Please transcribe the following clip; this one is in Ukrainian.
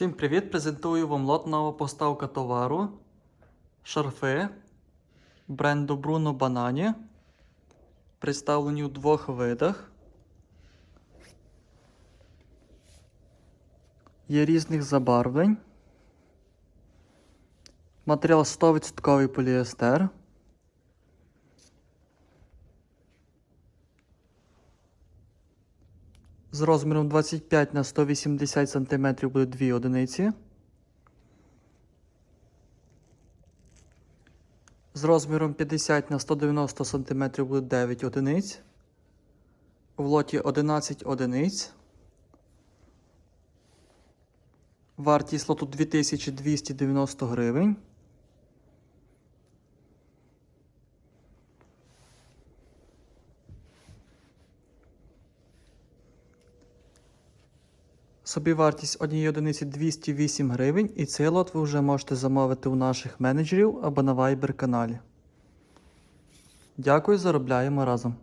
Всім привіт! Презентую вам лот поставка товару. Шарфи бренду Bruno Banani. Представлені у двох видах. Є різних забарвлень. Матеріал 100% поліестер. З розміром 25 на 180 см буде 2 одиниці. З розміром 50 на 190 см буде 9 одиниць. В лоті 11 одиниць. Вартість лоту 2290 гривень. Собівартість однієї одиниці 208 гривень, і цей лот ви вже можете замовити у наших менеджерів або на Viber каналі. Дякую, заробляємо разом.